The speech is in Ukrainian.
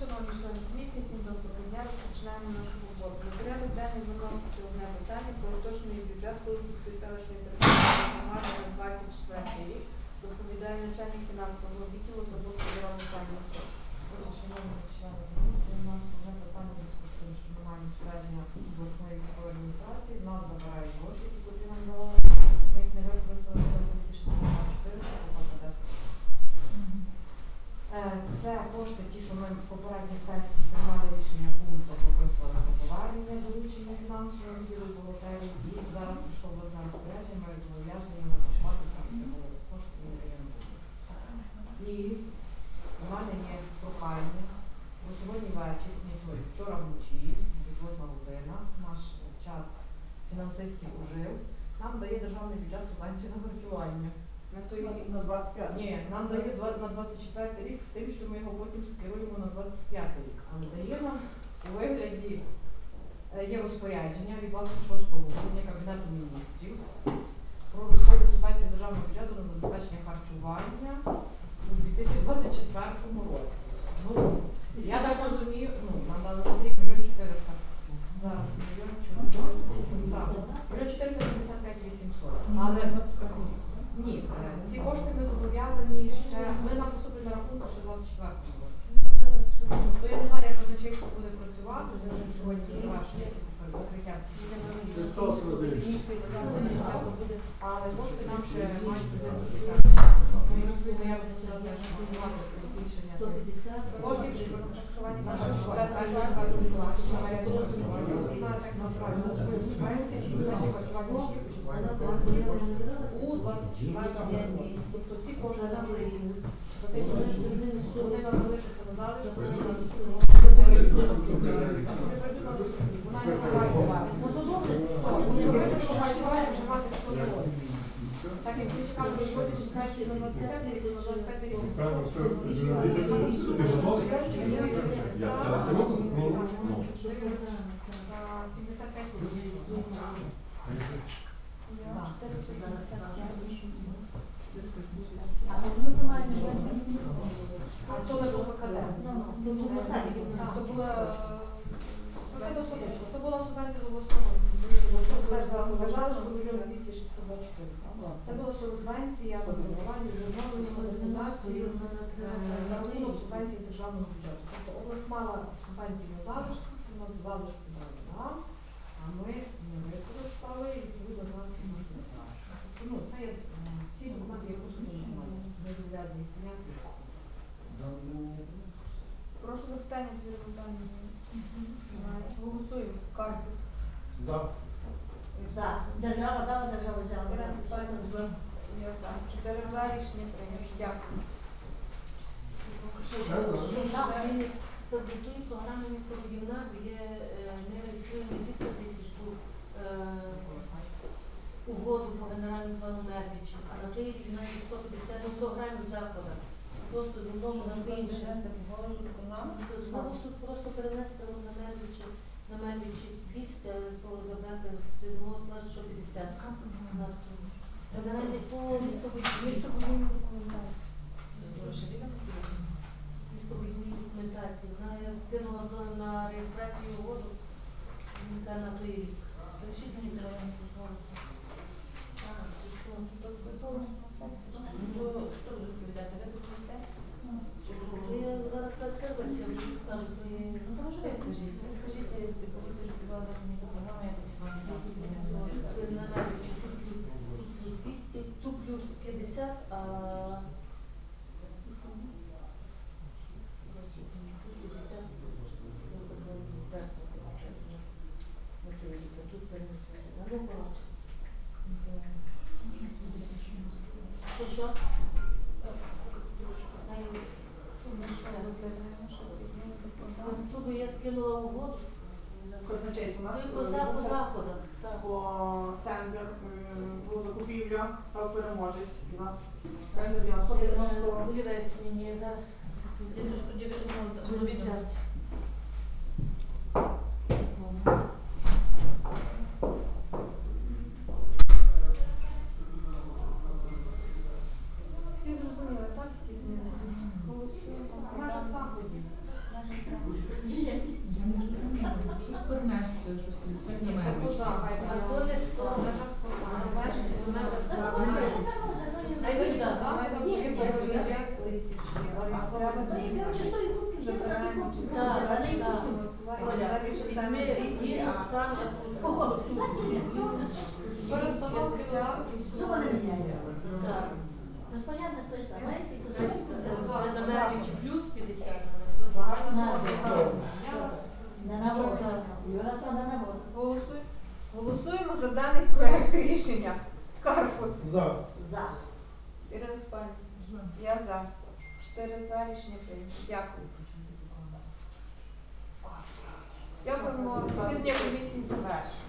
Шановні члени комісії, всім доброго дня. Розпочинаємо нашу роботу. На порядок денний виноситься одне питання про уточнений бюджет Коломийської селищної територіальної громади на 24 рік. Доповідає начальник фінансового відділу Забудки Мирослав Михайлович. Шановні члени комісії, у нас одне питання в зв'язку з тим, що маємо спорядження обласної військової адміністрації, нас забирають гроші, які котрі нам давали. Ми їх не використали за 2024 року, 10. Е, Це кошти, ті, що ми в попередній сесії приймали рішення пункту прописували на повернення фінансового відділу бухгалтерії. І зараз прийшло обласне розпорядження, зобов'язані напрацювати там кошти і районні. І у мене є прохання, сьогодні сьогодні, вчора вночі, десь восьма година, наш чат фінансистів ужив, нам дає державний бюджет субвенцію на харчування. На той рік. На 25. Ні, нам дає на 24 рік з тим, що ми його потім скеруємо на 25 рік. Але дає нам у вигляді є розпорядження від 26 грудня Кабінету міністрів про розподіл субвенції державного бюджету на забезпечення харчування у 2024 році. Ну, я так розумію, ну, нам дали на рік мільйон 400. Зараз мільйон 400. Так, мільйон 475 800. Але ні, е, ці кошти ми зобов'язані ще, вони нам поступлять на рахунку ще 24 році. То я не знаю, як казначейство буде працювати, вже сьогодні завершили закриття Христос родився. але кошти нам ще мають бути Ми я почала теж працювати збільшення. 150. Коштів що харчування Вона просто я не дивилася. У 24 місяці. Тобто ці кошти нам. Тобто Вони змінили, що вони. Так як ми чекали на 25 тисяч, на 25 тисяч. Правильно, все, Ти готовий? Я серйозно? Ну, ну. 75 тисяч. Зараз А вони бувають А то не було ПКД. Ну, ну, ну, самі. Так, Це була це достатньо. Це була субвенція з обласного державного що мільйон 264. Це була субвенція на формування модернізації за рахунок субвенції державного бюджету. Тобто область мала субвенції на залишки, на залишку дали нам, а ми не використали і відповідно з нас не. Тобто, ну, це є ці документи, які послухали, не зобов'язані прийняти. Прошу запитання дві питання. Голосуємо. Карпут. За. Держава дала, держава взяла. Я за. Чотири за. Рішення прийнято. Дякую. Тої програми містобудівна є е, ми реєструємо 200 тисяч ту е, угоду по генеральному плану Мервіча, а на той рік у нас є 150 у програмі заходу. Просто змножено на інше. З голосу просто перенести на Мервічі, на Мервічі 200, але то забрати з одного села 150. На ту. Генеральний по містобудівній містобудівній документації. Вона я кинула на- реєстрацію угоду та на той рік. Мені. Тобто зараз на сесію. Хто буде відповідати? Ви доповісте? То я зараз на скарбиці вже не скажу, то є... Ну, то може ви скажіть. Ви скажіть, я відповідь, що була мені до програми, я так вам Тут на Мервічі тут плюс, тут плюс 200, тут плюс 50, а... Тут 50, тут зверху 50 на- на той рік, а тут перенесу сюди. Ну, коротше. Що, що? Най- Ну, Тут би я скинула угоду. Нас Ви по за- по заходах, так. По тендер м, була купівля, став переможець. У нас тендер є на 190 Олівець мені зараз. Я дуже тоді ну, це щось комісар не має бути. Розпорядник той самий. Голосуємо. Голосуємо за даний проект рішення. Карфут. За. За. Ірина Спальня. Я за. Чотири за рішення прийнято. Дякую. Дякуємо. Засідання комісії завершено.